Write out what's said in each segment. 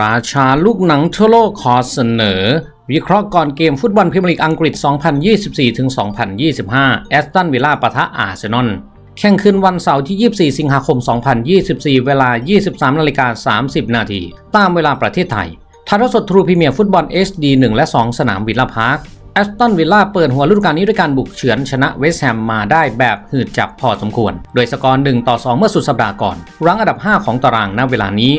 ราชาลูกหนังทั่วโลกขอเสนอ วิเคราะห์ก่อนเกมฟุตบอลพรีเมียร์ลีกอังกฤษ 2024-2025 แอสตันวิลล่าปะทะอาร์เซนอล แข่งคืนวันเสาร์ที่ 24 สิงหาคม 2024 เวลา 23นาฬิกา30 นาที ตามเวลาประเทศไทยถ่ายทอดสดทรูพรีเมียร์ฟุตบอล HD 1 และ 2 สนามวิลล่าพาร์ค แอสตันวิลล่าเปิดหัวฤดูกาลนี้ด้วยการบุกเฉือนชนะเวสต์แฮมมาได้แบบหืดจับพอสมควร โดยสกอร์1ต่อ2 เมื่อสุดสัปดาห์ก่อน รั้งอันดับ 5 ของตารางณเวลานี้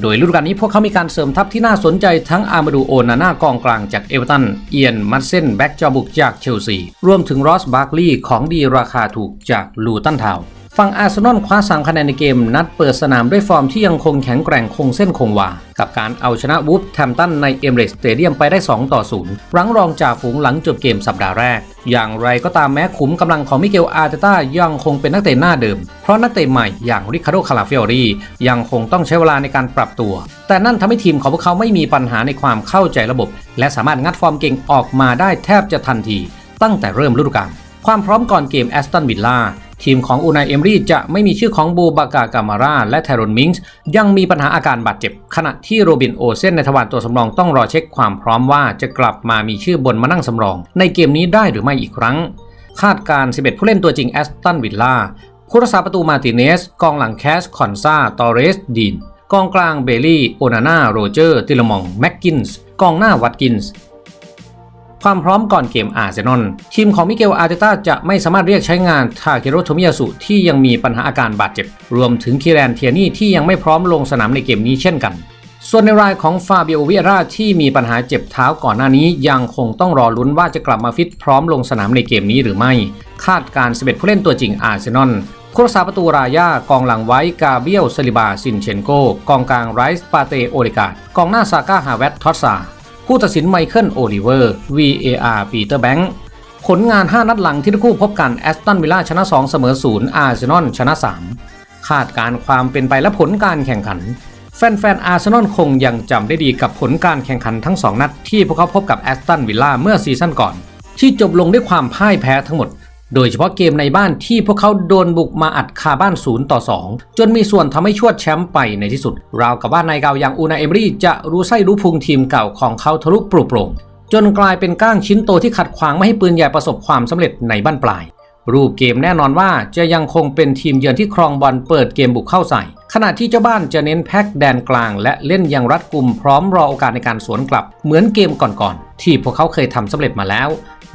โดยฤดูกาลนี้พวกเขามีการเสริมทัพที่น่าสนใจทั้งอามาดูโอนาน่ากองกลางจากเอเวอร์ตัน เอียน มัตเซนแบ็กจอบุกจากเชลซี รวมถึงรอสบาร์กลีย์ของดีราคาถูกจากลูตันทาว ฝั่งอาร์เซนอลคว้า3คะแนนในเกม นัดเปิดสนามด้วยฟอร์มที่ยังคงแข็งแกร่งคงเส้นคงวา กับการเอาชนะวูฟแทมตันในเอเมเรสสเตเดียมไปได้ 2 ต่อ 0 รั้งรองจากฝูงหลังจบเกมสัปดาห์แรก อย่างไรก็ตามแม้ขุมกำลังของมิเกลอาร์เตต้ายังคงเป็นนักเตะหน้าเดิม เพราะนักเตะใหม่อย่างริคาร์โดคาลาเฟอรียังคงต้องใช้เวลาในการปรับตัว แต่นั่นทำให้ทีมของพวกเขาไม่มีปัญหาในความเข้าใจระบบ และสามารถงัดฟอร์มเก่งออกมาได้แทบจะทันที ตั้งแต่เริ่มฤดูกาลความพร้อมก่อนเกมแอสตันวิลล่า ทีมของอูนายเอมรี่จะไม่มีชื่อของบูบากากามาราและไทรอนมิงส์ยังมีปัญหาอาการบาดเจ็บ ขณะที่โรบินโอเซนในทวารตัวสำรองต้องรอเช็คความพร้อมว่าจะกลับมามีชื่อบนมานั่งสำรอง ในเกมนี้ได้หรือไม่อีกครั้ง คาดการ 11 ผู้เล่นตัวจริงแอสตันวิลล่าผู้รักษาประตูมาติเนส กองหลังแคสคอนซาตอเรสดีนกองกลางเบลลี่โอนาน่าโรเจอร์ติลมองแม็กกินส์กองหน้าวัตกินส์ ความพร้อมก่อนเกมอาร์เซนอลทีมของมิเกลอาร์เตต้าจะไม่สามารถเรียกใช้งานทาเคโรโทมิยาสุที่ยังมีปัญหาอาการบาดเจ็บ รวมถึงคีแรนเทียนี่ที่ยังไม่พร้อมลงสนามในเกมนี้เช่นกัน ส่วนในรายของฟาเบิโอเวียราที่มีปัญหาเจ็บเท้าก่อนหน้านี้ยังคงต้องรอลุ้นว่าจะกลับมาฟิตพร้อมลงสนามในเกมนี้หรือไม่ คาดการ11ผู้เล่นตัวจริงอาร์เซนอลผู้รักษาประตูรายากองหลังไว้กาเบียลซลิบาซินเชนโกกองกลางไรส์ปาเตโอริกากองหน้าซาก้าฮาเวตทอสซา ผู้ตัดสินไมเคิลโอลิเวอร์ VAR ปีเตอร์แบงค์ผลงาน 5 นัดหลังที่ทั้งคู่พบกันแอสตันวิลล่าชนะ 2 เสมอ 0 อาร์เซนอลชนะ 3 คาดการความเป็นไปและผลการแข่งขัน แฟนๆอาร์เซนอลคงยังจำได้ดีกับผลการแข่งขันทั้ง 2 นัดที่พวกเขาพบกับแอสตันวิลล่าเมื่อซีซั่นก่อน ที่จบลงด้วยความพ่ายแพ้ทั้งหมด โดยเฉพาะเกมในบ้านที่พวกเขาโดนบุกมาอัดคาบ้าน0ต่อ 2 จนมีส่วนทำให้ชวดแชมป์ไปในที่สุด ราวกับว่านายเก่าอย่างอูนาเอมรี่จะรู้ไส้รู้พุงทีมเก่าของเขาทะลุปลุกโปร่งจนกลายเป็นก้างชิ้นโตที่ขัดขวางไม่ให้ปืนใหญ่ประสบความสำเร็จในบ้านปลาย รูปเกมแน่นอนว่าจะยังคงเป็นทีมเยือนที่ครองบอลเปิดเกมบุกเข้าใส่ ขณะที่เจ้าบ้านจะเน้นแพ็กแดนกลาง และเล่นอย่างรัดกุมพร้อมรอโอกาสในการสวนกลับ เหมือนเกมก่อนๆที่พวกเขาเคยทำสำเร็จมาแล้ว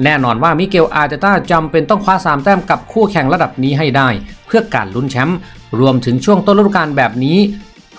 แน่นอนว่ามิเกลอาร์เตต้าจำเป็นต้องคว้า 3 แต้มกับคู่แข่งระดับนี้ให้ได้ เพื่อการลุ้นแชมป์รวมถึงช่วงต้นฤดูกาลแบบนี้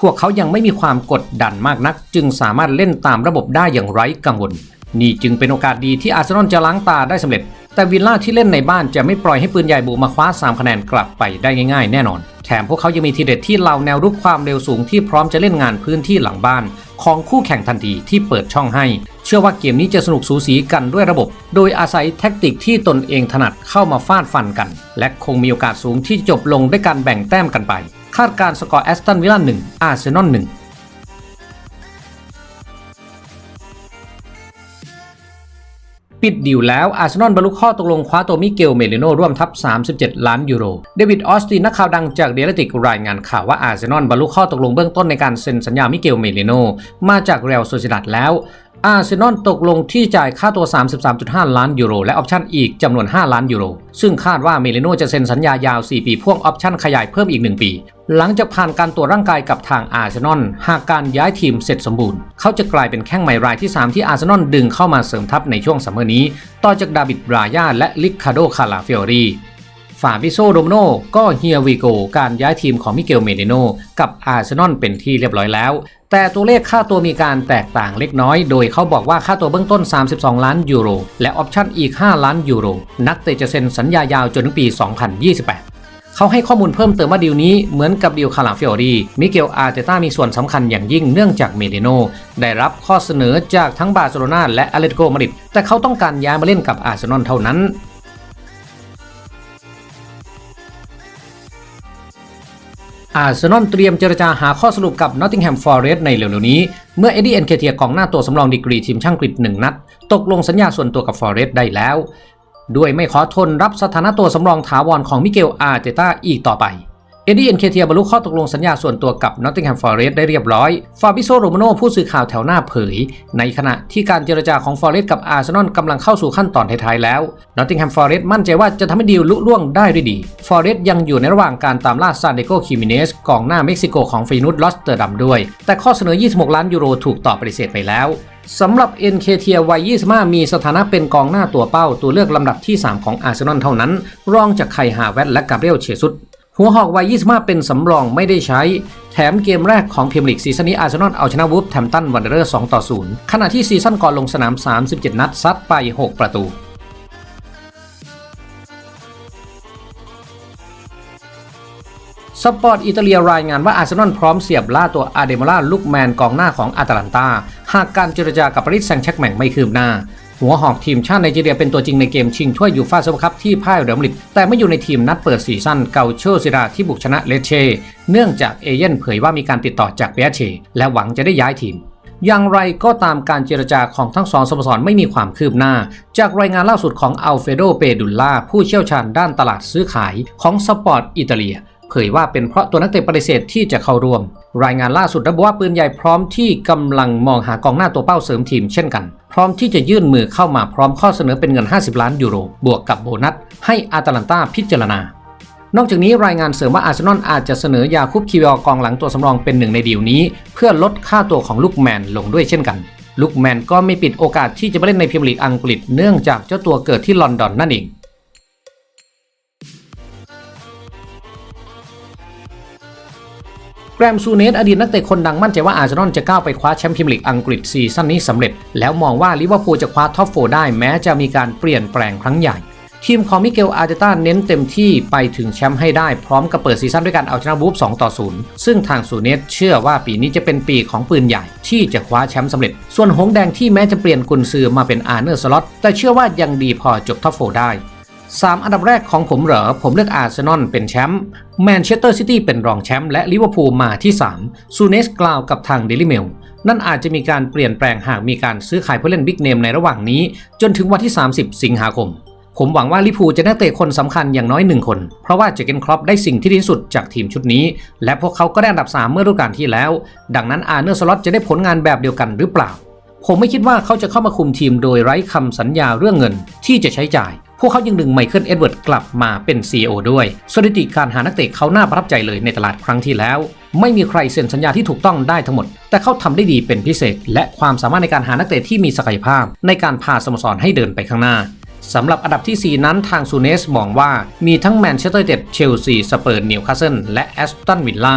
พวกเขายังไม่มีความกดดันมากนัก จึงสามารถเล่นตามระบบได้อย่างไร้กังวล นี่จึงเป็นโอกาสดีที่อาร์เซนอลจะล้างตาได้สำเร็จ แต่วิลล่าที่เล่นในบ้านจะไม่ปล่อยให้ปืนใหญ่บุกมาคว้า 3 คะแนนกลับไปได้ง่าย ๆ แน่นอน แถมพวกเขายังมีทีเด็ดที่เหล่าแนวรุกความเร็วสูงที่พร้อมจะเล่นงานพื้นที่หลังบ้าน ของคู่แข่งทันทีที่เปิดช่องให้ เชื่อว่าเกมนี้จะสนุกสูสีกันด้วยระบบ โดยอาศัยแท็กติกที่ตนเองถนัดเข้ามาฟาดฟันกัน และคงมีโอกาสสูงที่จบลงด้วยการแบ่งแต้มกันไป คาดการสกอร์แอสตันวิลล่า1อาร์เซนอล1ปิดดิวแล้วอาร์เซนอลบรรลุข้อตกลงคว้าตัวมิเกลเมลิโนร่วมทัพ 37 ล้านยูโร เดวิดออสตินนักข่าวดังจากเดลติกรายงานข่าวว่าอาร์เซนอลบรรลุข้อตกลงเบื้องต้นในการเซ็นสัญญามิเกลเมลิโนมาจากเรอัลโซซิดัดแล้ว อาร์เซนอลตกลงที่จ่ายค่าตัว 33.5 ล้านยูโร และออปชั่นอีกจำนวน 5 ล้านยูโร ซึ่งคาดว่าเมเลโนจะเซ็นสัญญายาว 4 ปีพ่วงออปชั่นขยายเพิ่มอีก 1 ปี หลังจากผ่านการตรวจร่างกายกับทางอาร์เซนอลหากการย้ายทีมเสร็จสมบูรณ์ เขาจะกลายเป็นแข้งใหม่รายที่ 3 ที่อาร์เซนอลดึงเข้ามาเสริมทัพในช่วงซัมเมอร์นี้ ต่อจากดาวิดบรายาและลิคาโดคาลาเฟอรี ฟาบิโซโดมโนก็เฮียวีโกการย้ายทีมของมิเกลเมเดโนกับอาร์เซนอลเป็นที่เรียบร้อยแล้ว แต่ตัวเลขค่าตัวมีการแตกต่างเล็กน้อย โดยเขาบอกว่าค่าตัวเบื้องต้น 32 ล้านยูโร และออปชั่นอีก 5 ล้านยูโร นักเตะจะเซ็นสัญญายาวจนถึงปี 2028เขาให้ข้อมูลเพิ่มเติมว่าดีลนี้เหมือนกับดีลคาราฟิโอรีมิเกลอาร์เตต้ามีส่วนสำคัญอย่างยิ่งเนื่องจากเมเดโนได้รับข้อเสนอจากทั้งบาร์เซโลนาและอาเลติโกมาดริดแต่เขาต้องการย้ายมาเล่นกับอาร์เซนอลเท่านั้น อาร์เซนอลเตรียมเจรจาหาข้อสรุปกับนอตติงแฮมฟอร์เรสต์ในเร็วๆนี้ เมื่อเอ็ดดี้เอ็นเคเทียกองหน้าตัวสำรองดีกรีทีมช่างกรีดหนึ่งนัด ตกลงสัญญาส่วนตัวกับฟอร์เรสต์ได้แล้ว ด้วยไม่ขอทนรับสถานะตัวสำรองถาวรของมิเกลอาร์เตต้าอีกต่อไป เอ็ดดี้เอ็นเคเทียบรรลุข้อตกลงสัญญาส่วนตัวกับนอตติงแฮมฟอร์เรสได้เรียบร้อยฟาบิโซโรมาโนผู้สื่อข่าวแถวหน้าเผย ในขณะที่การเจรจาของฟอร์เรสกับอาร์เซนอลกำลังเข้าสู่ขั้นตอนท้ายๆแล้วนอตติงแฮมฟอร์เรสมั่นใจว่าจะทำให้ดีลลุล่วงได้ด้วยดีฟอร์เรสยังอยู่ในระหว่างการตามล่าซานเดโกคิมิเนสกองหน้าเม็กซิโกของฟีนุสลอสเตอร์ดัมด้วย แต่ข้อเสนอ 26 ล้านยูโรถูกตอบปฏิเสธไปแล้วสำหรับ NK เทียวัย 25 มีสถานะเป็นกองหน้าตัวเป้า ตัวเลือกลำดับที่ 3 ของอาร์เซนอลเท่านั้น รองจากไคฮาเวตและกาเบรียลเชซุส หัวหอกวัย 25 เป็นสำรองไม่ได้ใช้ แถมเกมแรกของพรีเมียร์ลีกซีซั่นนี้อาร์เซนอลเอาชนะวูฟแทมตันวันเดอร์ 2 ต่อ 0 ขณะที่ซีซั่นก่อนลงสนาม 37 นัดซัดไป 6 ประตูสปอร์ตอิตาเลียรายงานว่าอาร์เซนอลพร้อมเสียบล่าตัวอาเดโมล่าลูกแมนกองหน้าของอาตาลันตา หากการเจรจากับปารีสแซงต์แชร์กแมงไม่คืบหน้า หัวหอกทีมชาติไนจีเรียเป็นตัวจริงในเกมชิงถ้วยยูฟ่าซุปเปอร์คัพที่พ่ายเรอัลมาดริดแต่ไม่อยู่ในทีมนัดเปิดซีซั่นเกาโชซิราที่บุกชนะเลเช เนื่องจากเอเย่นเผยว่ามีการติดต่อจากเปียเช และหวังจะได้ย้ายทีมอย่างไรก็ตามการเจรจาของทั้งสองสโมสรไม่มีความคืบหน้า จากรายงานล่าสุดของอัลเฟโด เปดุลล่าผู้เชี่ยวชาญด้านตลาดซื้อขายของสปอร์ตอิตาเลีย เผยว่าเป็นเพราะตัวนักเตะปฏิเสธที่จะเข้าร่วม รายงานล่าสุดระบุว่าปืนใหญ่พร้อมที่กำลังมองหากองหน้าตัวเป้าเสริมทีมเช่นกัน พร้อมที่จะยื่นมือเข้ามาพร้อมข้อเสนอเป็นเงิน 50 ล้านยูโร บวกกับโบนัส ให้อาตาลันตาพิจารณานอกจากนี้รายงานเสริมว่าอาร์เซนอลอาจจะเสนอยาคุบคิวอกองหลังตัวสำรองเป็นหนึ่งในดีลนี้ เพื่อลดค่าตัวของลูกแมนลงด้วยเช่นกัน ลูกแมนก็ไม่ปิดโอกาสที่จะไปเล่นในพรีเมียร์ลีกอังกฤษเนื่องจากเจ้าตัวเกิดที่ลอนดอนนั่นเอง แกรมซูเนสอดีตนักเตะคนดังมั่นใจว่าอาร์เซนอลจะก้าวไปคว้าแชมป์พรีเมียร์ลีกอังกฤษซีซั่นนี้สำเร็จ แล้วมองว่าลิเวอร์พูลจะคว้าท็อปโฟได้แม้จะมีการเปลี่ยนแปลงครั้งใหญ่ ทีมของมิเกลอาร์เตต้าเน้นเต็มที่ไปถึงแชมป์ให้ได้พร้อมกับเปิดซีซั่นด้วยการเอาชนะบูฟ2ต่อ 0 ซึ่งทางซูเนสเชื่อว่าปีนี้จะเป็นปีของปืนใหญ่ ที่จะคว้าแชมป์สำเร็จ ส่วนหงแดงที่แม้จะเปลี่ยนกุนซือมาเป็นอาร์เนอร์สล็อตแต่เชื่อว่ายังดีพอจบท็อปโฟได้ 3 อันดับแรกของผมเหรอ ผมเลือกอาร์เซนอลเป็นแชมป์แมนเชสเตอร์ซิตี้เป็นรองแชมป์และลิเวอร์พูลมาที่ 3 ซูเนสกล่าวกับทางเดลิเมลนั่นอาจจะมีการเปลี่ยนแปลงหากมีการซื้อขายผู้เล่นบิ๊กเนมในระหว่างนี้ จนถึงวันที่ 30 สิงหาคม ผมหวังว่าลิเวอร์พูลจะได้เตะคนสำคัญอย่างน้อยหนึ่งคน เพราะว่าเจเกนครอปได้สิ่งที่ดีที่สุดจากทีมชุดนี้ และพวกเขาก็ได้อันดับ 3 เมื่อฤดูกาลที่แล้ว ดังนั้นอาร์เนอร์สล็อตจะได้ผลงานแบบเดียวกันหรือเปล่า ผมไม่คิดว่าเขาจะเข้ามาคุมทีมโดยไร้คำสัญญาเรื่องเงินที่จะใช้จ่าย พวกเขายังดึงไมเคิลเอ็ดเวิร์ดกลับมาเป็น CEO ด้วย สถิติการหานักเตะเขาน่าประทับใจเลยในตลาดครั้งที่แล้ว ไม่มีใครเซ็นสัญญาที่ถูกต้องได้ทั้งหมด แต่เขาทำได้ดีเป็นพิเศษ และความสามารถในการหานักเตะที่มีศักยภาพ ในการพาสโมสรให้เดินไปข้างหน้าสำหรับอันดับที่ 4 นั้นทางซูเนสมองว่ามีทั้งแมนเชสเตอร์เต็ดเชลซี สเปอร์นิวคาสเซิลและแอสตันวิลล่า